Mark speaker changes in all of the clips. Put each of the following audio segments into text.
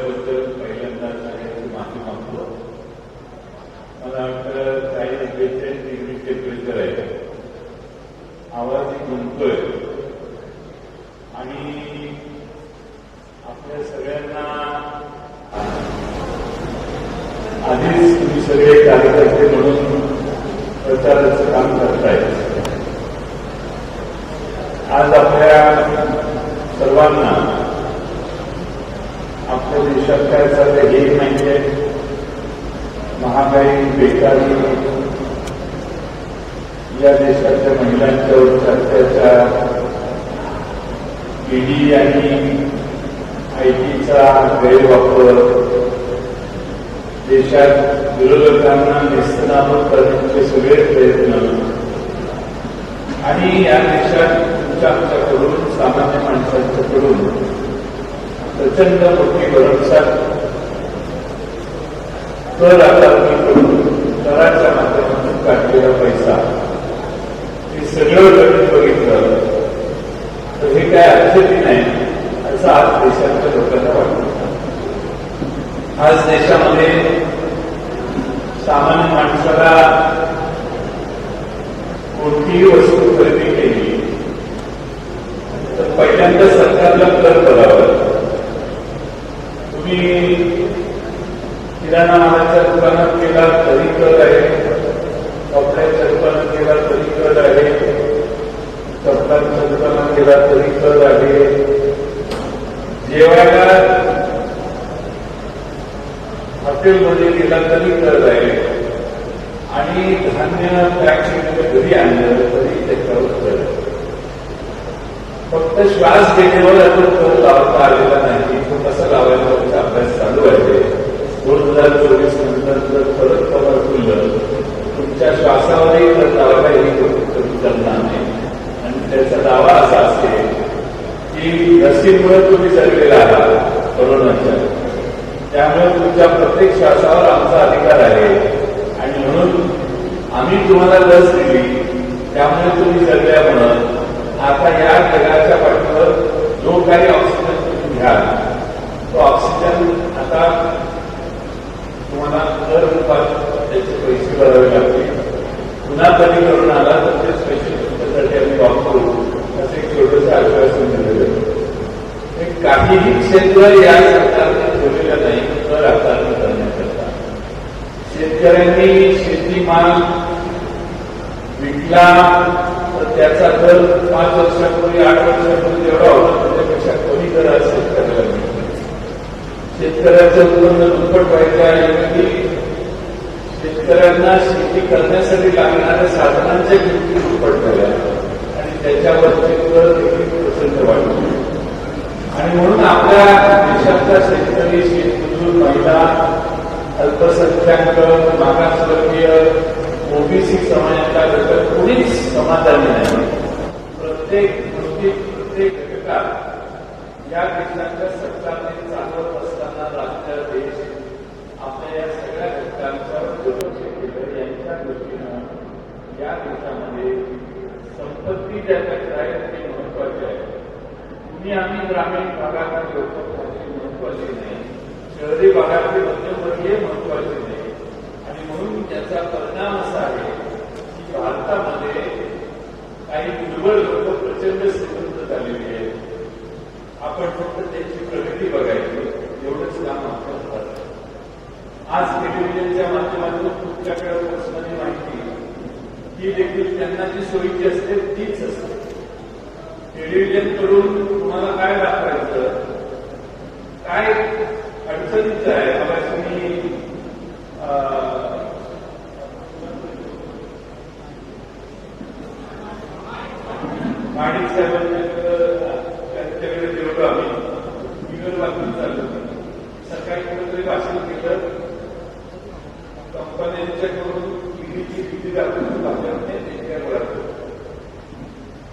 Speaker 1: त्याबद्दल पहिल्यांदा सगळ्यांची माफी मागतो. मला वाटतं काही बेचाळीस डिग्री टेम्परेचर आहे. आवाज गुंतोय आणि आपल्या सगळ्यांना आधीच तुम्ही सगळे कार्यकर्ते म्हणून प्रचाराचं काम करताय. आज आपल्या सर्वांना आपल्या हे म्हणजे महागाई बेकारी या देशाच्या महिलांच्यावर अत्याचार ईडी आणि आयटीचा गैरवापर देशात विरोधकांना निस्तनाबूत करण्याचे सगळे प्रयत्न आणि या देशात तुमच्या आमच्याकडून सामान्य माणसांच्याकडून प्रचंड मोठी भरमसाठ कर आकारणी करून कराच्या माध्यमातून काढलेला पैसा हे सगळं गणित बघितलं तर हे काय अडचणी नाही असं आज देशातल्या लोकांना वाटतं आज देशामध्ये सामान्य माणसाला कोणतीही वस्तू खरेदी केली तर पहिल्यांदा सरकारला कर करावं तुम्ही किराणा मालाच्या दुकानात गेला तरी कर आहे कपड्याच्या दुकानात गेला तरी कर आहे कपड्यांच्या दुकानात गेला तरी कर आहे जेवायला हॉटेलमध्ये गेला तरी कर आहे आणि धान्य फॅक्टरीमध्ये घरी आणलं तरी त्याच्यावर कळलं फक्त श्वास घेण्यावर आपण कर लावता आलेला नाही तो कसा लावायला त्याचा अभ्यास चालू आहे. दोन हजार चोवीस नंतर परत कवर खुललं तुमच्या श्वासावरही परत लावायला ही कमी करणार नाही. आणि त्याचा दावा असा असेल की लसीमुळे तुम्ही जगलेला आहात कोरोनाच्या. त्यामुळे तुमच्या प्रत्येक श्वासावर आमचा अधिकार आहे. म्हणून आम्ही तुम्हाला लस दिली. त्यामुळे तुम्ही जगल्यामुळं आता या जगाच्या पाठीवर जो काही ऑक्सिजन तुम्ही घ्याल तो ऑक्सिजन आता तुम्हाला दर रुपात त्याचे पैसे भरावे लागतील. पुन्हा कधी करून आला तर ते पैसे तुमच्यासाठी आम्ही वापरू असे एक आश्वासन दिलेलं हे काहीही क्षेत्र या सरकारने ठेवलेलं नाही कर आकारणी करण्याकरता. शेतकऱ्यांनी शेतीमाल विकला तर त्याचा दर पाच वर्षापूर्वी आठ वर्षापूर्वी जेवढा होता त्याच्यापेक्षा कमी दर आज शेतकऱ्याला मिळतो शेतकऱ्याचं उत्पन्न दुप्पट व्हायच्या ऐवजी शेतकऱ्यांना शेती करण्यासाठी लागणाऱ्या साधनांच्या किमती दुप्पट झाल्या आणि त्याच्यावरचे कर देखील प्रचंड वाढले आणि म्हणून आपल्या देशातला शेतकरी शेतमजूर महिला अल्पसंख्याक मागासवर्गीय ओबीसी समाजाचा घटक कोणीच समाधानी नाही प्रत्येक गोष्टी प्रत्येक घटकात या देशाच्या सरकारने चालवत असताना राज्य देश आपल्या या सगळ्या घटकांच्या दुर्लक्ष केलं यांच्या दृष्टीनं या देशामध्ये संपत्ती ज्या घटक आहेत ते महत्त्वाचे आहे. तुम्ही आम्ही ग्रामीण भागात लोक महत्त्वाचे नाही. शहरी भागातले हे महत्त्वाचे नाही आणि म्हणून त्याचा परिणाम असा आहे की भारतामध्ये काही दुर्बळ लोक प्रचंड श्रीमंत झालेली आहेत. आपण फक्त त्यांची प्रगती बघायची. एवढंच काम आपण करतो. आज टेलिव्हिजनच्या माध्यमातून तुमच्याकडे पोहोचणारी माहिती. ती देखील त्यांना जी सोयीची असते तीच असते. टेलिव्हिजन करून तुम्हाला काय दाखवायचं? काय अडचणीचं आहे बाबा तुम्ही अं, माणिक साहेबांच्याकडे त्यांच्याकडे जेवढं आम्ही टीव्हीवर बातमी चालू होती. सकाळी कुठेतरी भाषण केलं कंपन्यांच्याकडून ईडीची किती दाखवून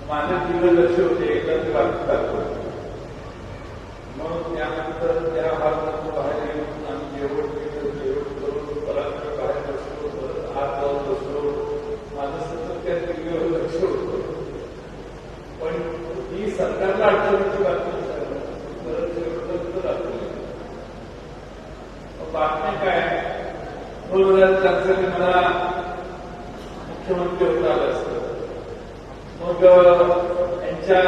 Speaker 1: माझं लक्ष होते. मग त्यानंतर त्या भागातून बाहेर येऊन आम्ही जेवण केलं जेवण करून परत बाहेर बसलो परत आत जाऊन बसलो माझं सतत त्या लक्ष होतं पण ही सरकारला बातमी परत शेवटपर्यंत दाखवली विरोधात त्यांचं की मला मुख्यमंत्री होता आलं असतं. मग त्यांच्या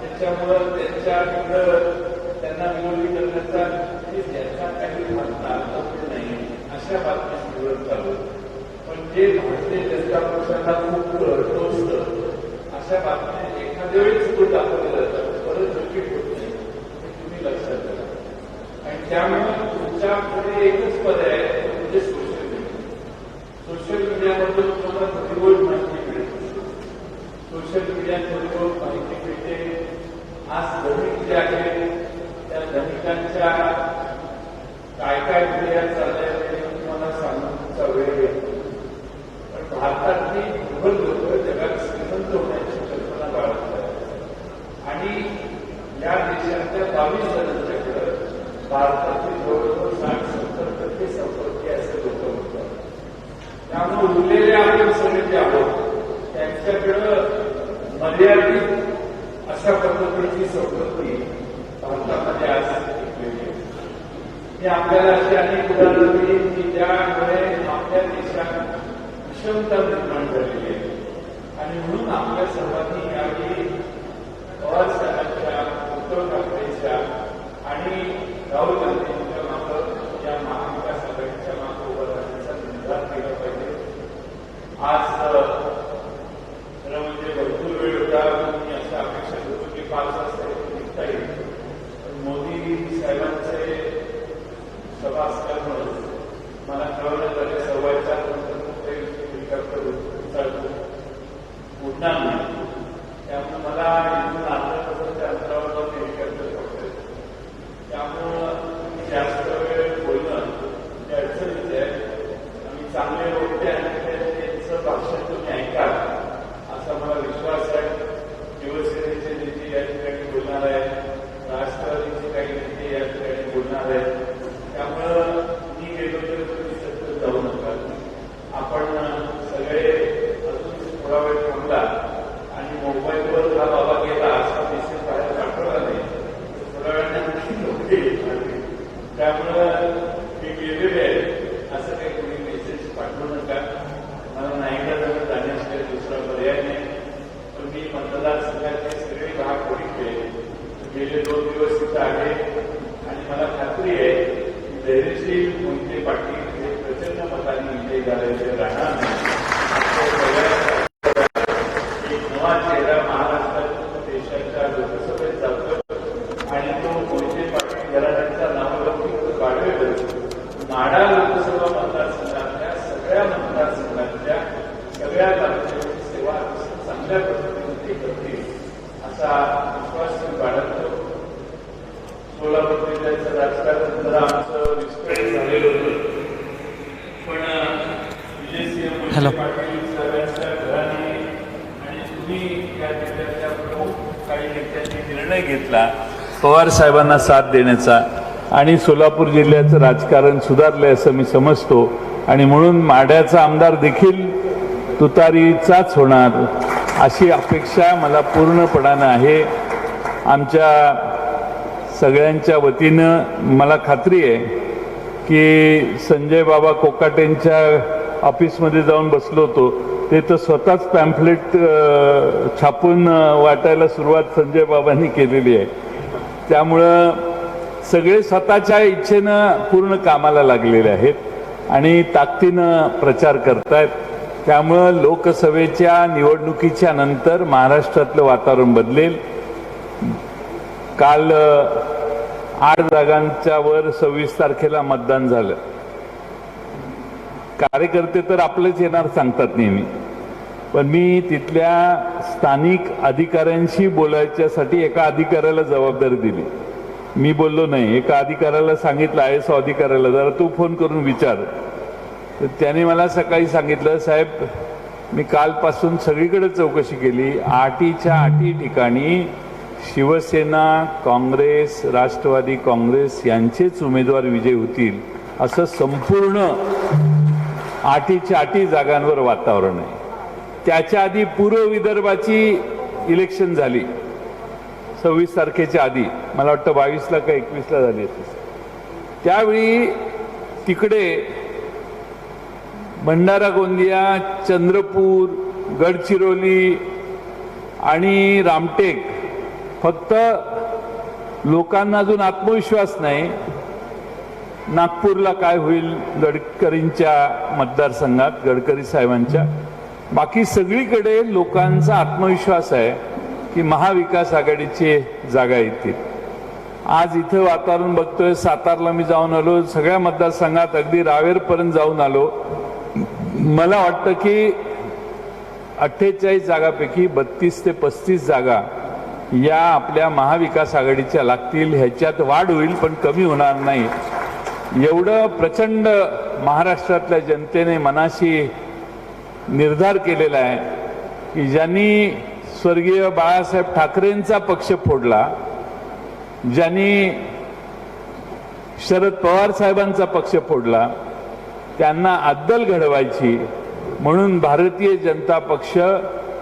Speaker 1: त्याच्यामुळं त्यांच्याकडं त्यांना विरोधी करण्याचा म्हणजे त्याचा काही म्हणता अर्थ नाही. अशा बातम्या निवडत चालू पण जे भारतीय जनता पक्षाला खूप टोचतं अशा बातम्या एखाद्या वेळेस तो दाखवलं जातात परत रिपीट होत नाही. हे तुम्ही लक्षात घ्या. आणि त्यामुळे तुमच्याकडे एकच पद आहे तो म्हणजे सोशल मीडिया सोशल मीडियाबद्दल तुम्हाला भरपूर माहिती मिळते सोशल मीडियाबद्दल माहिती मिळते आज धनिक जे आहे त्या धनिकांच्या काय काय क्रिया चालल्या ते तुम्हाला सांगण्याचा वेळ येतो पण भारतातली भर लोक जगात श्रीमंत होण्याची कल्पना बाळगतात. आणि या देशातल्या बावीस जणांच्याकडे भारतातील जवळजवळ साठ सत्तर टक्के संपत्ती असे लोक म्हणतात. त्यामुळे उरलेले आपण सगळे जे आहोत त्यांच्याकडं मर्यादित पद्धतीची संपत्ती भारतामध्ये आज टिकलेली आहे आपल्याला अशी अनेक उदाहरणं दिली की ज्यामुळे आपल्या देशात विषमता निर्माण झालेली आहे. आणि म्हणून आपल्या सर्वांनी यावेळी पवार उद्धव ठाकरेच्या आणि राहुल गांधींच्या मागं या महाविकास आघाडीच्या मागं उभं राहण्याचा निर्धार केला पाहिजे आज खरं म्हणजे भरपूर वेळ होता मी अशा अपेक्षा होतो की पाच वाजता इथे निघता येईल पण मोदी साहेबांचे सभा असल्यामुळे मला कळवण्यात आले सव्वा चार नंतर ते हेलिकॉप्टर उचलतो उडणार नाही. त्यामुळे मला इथून अंतरावर जाऊन हेलिकॉप्टर त्यामुळं जास्त वेळ बोलणं म्हणजे आहे. चांगले लोक आणि त्यांचं भाषण तुम्ही ऐकाल असा मला विश्वास आहे. शिवसेनेचे नेते या ठिकाणी बोलणार आहेत. राष्ट्रवादीचे काही नेते या ठिकाणी बोलणार आहेत. त्यामुळं मी गेलो तर तुम्ही सतत जाऊ नका आपण सगळे अजून थोडा वेळ थांबला आणि मोबाईलवर हा बाबा गेला असा मेसेज बाहेर पाठवला नाही तर थोड्या वेळाने आणखी लोक येणार त्यामुळं ते गेलेले आहेत असं काही कोणी मेसेज पाठवू नका मला नाईकला जवळ जाण्याशिवाय दुसरा पर्याय नाही पण मी मतदारसंघाचे सगळे भाग बघितले गेले दोन दिवस तिथं आहे. आणि मला खात्री आहे की धैर्यशील मोहिते पाटील हे प्रचंड मतांनी विजय झाल्याचे राहणार एक नवा चेहरा महाराष्ट्रात देशाच्या लोकसभेत जातो आणि तो मोहिते पाटील घराण्यांचा नावलौकिक वाढवेल माडा लोकसभा मतदारसंघातल्या सगळ्या मतदारसंघातल्या सगळ्या तालुक्याची सेवा चांगल्या पद्धतीने ते करतील असा विश्वास मी बाळगतो सोलापूर जिल्ह्याचं राजकारण जरा आमचं विस्कळीत झालेलं होतं. पण विजयसिंह
Speaker 2: हॅलो.
Speaker 1: मोहिते पाटील साहेबांच्या घराने आणि तुम्ही या जिल्ह्यातल्या प्रमुख काही नेत्यांनी निर्णय घेतला. पवार साहेबांना साथ देण्याचा आणि सोलापूर जिल्ह्याचं राजकारण सुधारलंय असं मी समजतो. आणि म्हणून माढ्याचा आमदार देखील तुतारीचाच होणार अशी अपेक्षा मला पूर्णपणानं आहे. आमच्या सगळ्यांच्या वतीनं मला खात्री आहे की संजय बाबा कोकाटेंच्या ऑफिसमध्ये जाऊन बसलो होतो. ते तर स्वतःच पॅम्फलेट छापून वाटायला सुरुवात संजय बाबांनी केलेली आहे. त्यामुळं सगळे स्वतःच्या इच्छेनं पूर्ण कामाला लागलेले आहेत आणि ताकदीनं प्रचार करतायत. त्यामुळं लोकसभेच्या निवडणुकीच्या नंतर महाराष्ट्रातलं वातावरण बदलेल. काल आठ जागांच्या वर सव्वीस तारखेला मतदान झालं. कार्यकर्ते तर आपलेच येणार सांगतात नेहमी. पण मी तिथल्या स्थानिक अधिकाऱ्यांशी बोलायच्यासाठी एका अधिकाऱ्याला जबाबदारी दिली. मी बोललो नाही एका अधिकाऱ्याला सांगितलं आय एस अधिकाऱ्याला. जरा तू फोन करून विचार. तर त्याने मला सकाळी सांगितलं साहेब मी कालपासून सगळीकडे चौकशी केली. आठीच्या आठी ठिकाणी शिवसेना काँग्रेस राष्ट्रवादी काँग्रेस यांचेच उमेदवार विजयी होतील असं संपूर्ण आठीच्या आठी जागांवर वातावरण आहे. त्याच्या आधी पूर्व विदर्भाची इलेक्शन झाली. सव्वीस तारखेच्या आधी मला वाटतं बावीसला का एकवीसला झाली असेल. त्यावेळी तिकडे भंडारा गोंदिया चंद्रपूर गडचिरोली आणि रामटेक फक्त लोकांना अजून आत्मविश्वास नाही. नागपूरला काय होईल गडकरींच्या मतदारसंघात गडकरी साहेबांच्या? बाकी सगळीकडे लोकांचा आत्मविश्वास आहे की महाविकास आघाडीची जागा येतील. आज इथं वातावरण बघतोय सातारला मी जाऊन आलो सगळ्या मतदारसंघात अगदी रावेरपर्यंत जाऊन आलो. मला वाटतं की अठ्ठेचाळीस जागापैकी बत्तीस ते पस्तीस जागा या आपल्या महाविकास आघाडीच्या लागतील ह्याच्यात वाढ होईल पण कमी होणार नाही. एवढं प्रचंड महाराष्ट्रातल्या जनतेने मनाशी निर्धार केलेला आहे की ज्यांनी स्वर्गीय बाळासाहेब ठाकरेंचा पक्ष फोडला ज्यांनी शरद पवार साहेबांचा पक्ष फोडला त्यांना अद्दल घडवायची म्हणून भारतीय जनता पक्ष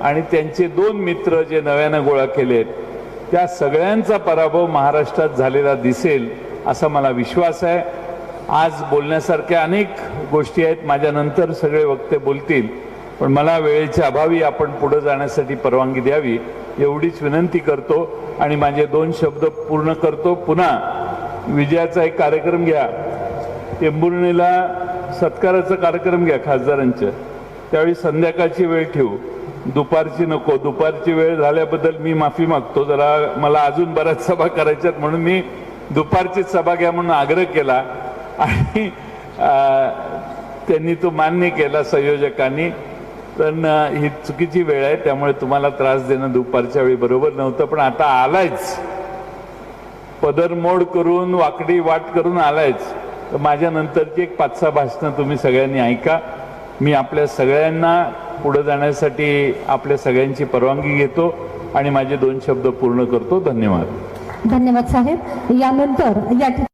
Speaker 1: आणि त्यांचे दोन मित्र जे नव्यानं गोळा केलेत त्या सगळ्यांचा पराभव महाराष्ट्रात झालेला दिसेल असा मला विश्वास आहे. आज बोलण्यासारख्या अनेक गोष्टी आहेत माझ्यानंतर सगळे वक्ते बोलतील पण मला वेळेच्या अभावी आपण पुढे जाण्यासाठी परवानगी द्यावी एवढीच विनंती करतो आणि माझे दोन शब्द पूर्ण करतो. पुन्हा विजयाचा एक कार्यक्रम घ्या. टेंबुर्णीला सत्काराचा कार्यक्रम घ्या खासदारांच्या त्यावेळी संध्याकाळची वेळ ठेवू. दुपारची नको दुपारची वेळ झाल्याबद्दल मी माफी मागतो. जरा मला अजून बऱ्याच सभा करायच्यात म्हणून मी दुपारचीच सभा घ्या म्हणून आग्रह केला. आणि त्यांनी तो मान्य केला संयोजकांनी. पण ही चुकीची वेळ आहे त्यामुळे तुम्हाला त्रास देणं दुपारच्या वेळी बरोबर नव्हतं. पण आता आलायच. पदरमोड करून वाकडी वाट करून आलायच. तर माझ्या नंतरची एक पाच सहा भाषणं तुम्ही सगळ्यांनी ऐका. मी आपल्या सगळ्यांना पुढे जाण्यासाठी आपल्या सगळ्यांची परवानगी घेतो आणि माझे दोन शब्द पूर्ण करतो. धन्यवाद.
Speaker 2: धन्यवाद साहेब. यानंतर या ठिकाणी